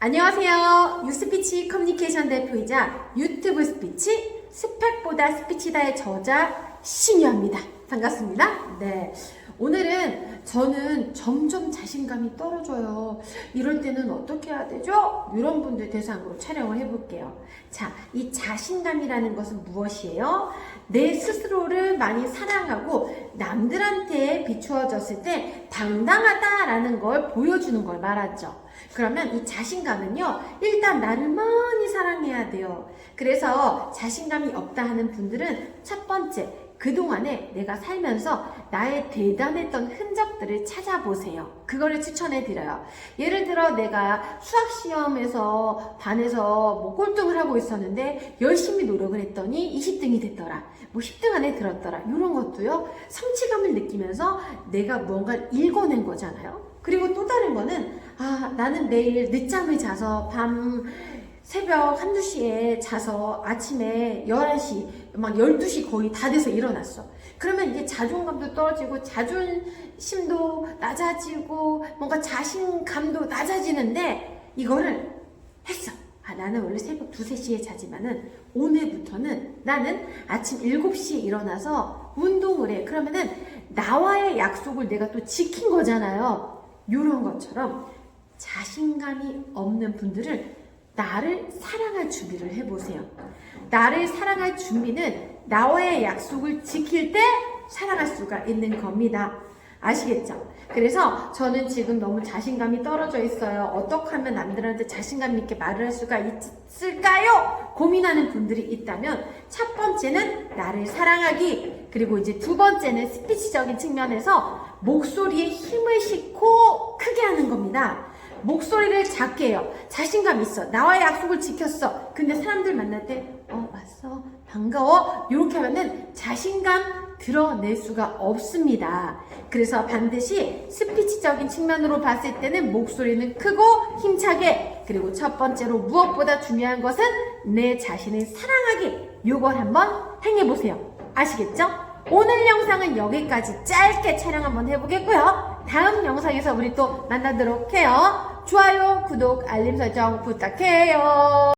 안녕하세요. 유스피치 커뮤니케이션 대표이자 유튜브 스피치 스펙보다 스피치다의 저자 신유입니다. 반갑습니다. 네. 오늘은 저는 점점 자신감이 떨어져요. 이럴 때는 어떻게 해야 되죠? 이런 분들 대상으로 촬영을 해볼게요. 자, 이 자신감이라는 것은 무엇이에요? 내 스스로를 많이 사랑하고 남들한테 비추어졌을 때 당당하다라는 걸 보여주는 걸 말하죠. 그러면 이 자신감은요, 일단 나를 많이 사랑해야 돼요. 그래서 자신감이 없다 하는 분들은 첫 번째, 그동안에 내가 살면서 나의 대단했던 흔적들을 찾아보세요. 그거를 추천해 드려요. 예를 들어 내가 수학 시험에서 반에서 뭐 꼴등을 하고 있었는데 열심히 노력을 했더니 20등이 됐더라. 뭐 10등 안에 들었더라. 이런 것도요. 성취감을 느끼면서 내가 무언가를 읽어낸 거잖아요. 그리고 또 다른 거는 아, 나는 매일 늦잠을 자서 밤 새벽 한두 시에 자서 아침에 11시, 막 12시 거의 다 돼서 일어났어. 그러면 이게 자존감도 떨어지고 자존심도 낮아지고 뭔가 자신감도 낮아지는데 이거를 했어. 아, 나는 원래 새벽 2, 3시에 자지만은 오늘부터는 나는 아침 7시에 일어나서 운동을 해. 그러면은 나와의 약속을 내가 또 지킨 거잖아요. 요런 것처럼 자신감이 없는 분들을 나를 사랑할 준비를 해보세요. 나를 사랑할 준비는 나와의 약속을 지킬 때 사랑할 수가 있는 겁니다. 아시겠죠? 그래서 저는 지금 너무 자신감이 떨어져 있어요. 어떻게 하면 남들한테 자신감 있게 말을 할 수가 있을까요? 고민하는 분들이 있다면 첫 번째는 나를 사랑하기 그리고 이제 두 번째는 스피치적인 측면에서 목소리에 힘을 싣고 크게 하는 겁니다. 목소리를 작게 해요. 자신감 있어. 나와의 약속을 지켰어. 근데 사람들 만날 때, 어, 왔어. 반가워. 이렇게 하면은 자신감 드러낼 수가 없습니다. 그래서 반드시 스피치적인 측면으로 봤을 때는 목소리는 크고 힘차게, 그리고 첫 번째로 무엇보다 중요한 것은 내 자신을 사랑하기. 요걸 한번 행해보세요. 아시겠죠? 오늘 영상은 여기까지 짧게 촬영 한번 해보겠고요. 다음 영상에서 우리 또 만나도록 해요. 좋아요, 구독, 알림 설정 부탁해요.